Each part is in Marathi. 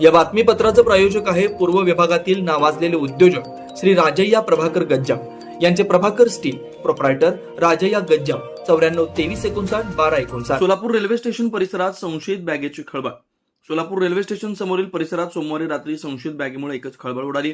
या बातमीपत्राचं प्रायोजक आहे पूर्व विभागातील नावाजलेले उद्योजक श्री राजय्या प्रभाकर गज्जम. यांचे प्रभाकर स्टील प्रोप्रायटर राजय्या गज्जम. चौऱ्याण्णव तेवीस एकोणसाठ बारा एकोणसाठ. सोलापूर रेल्वे स्टेशन परिसरात संशयित बॅगेची खळबळ. सोलापूर रेल्वे स्टेशन समोरील परिसरात सोमवारी रात्री संशयित बॅगेमुळे एकच खळबळ उडाली.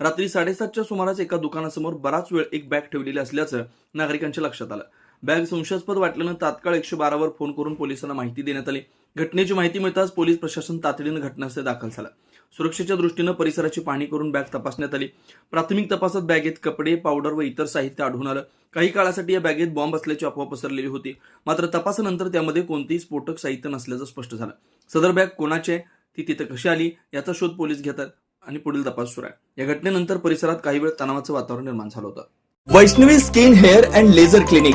रात्री साडेसातच्या सुमारास एका दुकानासमोर बराच वेळ एक बॅग ठेवलेली असल्याचं नागरिकांच्या लक्षात आलं. बॅग संशयास्पद वाटल्यानं तात्काळ एकशे बारावर फोन करून पोलिसांना माहिती देण्यात आली. घटनेची माहिती मिळताच पोलीस प्रशासन तातडीनं घटनास्थळी दाखल झालं. सुरक्षेच्या दृष्टीनं परिसराची पाहणी करून बॅग तपासण्यात आली. प्राथमिक तपासात बॅगेत कपडे पावडर व इतर साहित्य आढळून आलं. काही काळासाठी या बॅगेत बॉम्ब असल्याची अफवा पसरलेली होती. मात्र तपासानंतर त्यामध्ये कोणतेही स्फोटक साहित्य नसल्याचं स्पष्ट झालं. सदर बॅग कोणाची आहे? ती तिथं कशी आली? याचा शोध पोलीस घेतात आणि पुढील तपास सुरू आहे. या घटनेनंतर परिसरात काही वेळ तणावाचं वातावरण निर्माण झालं होतं. Vaishnavi skin hair and laser clinic.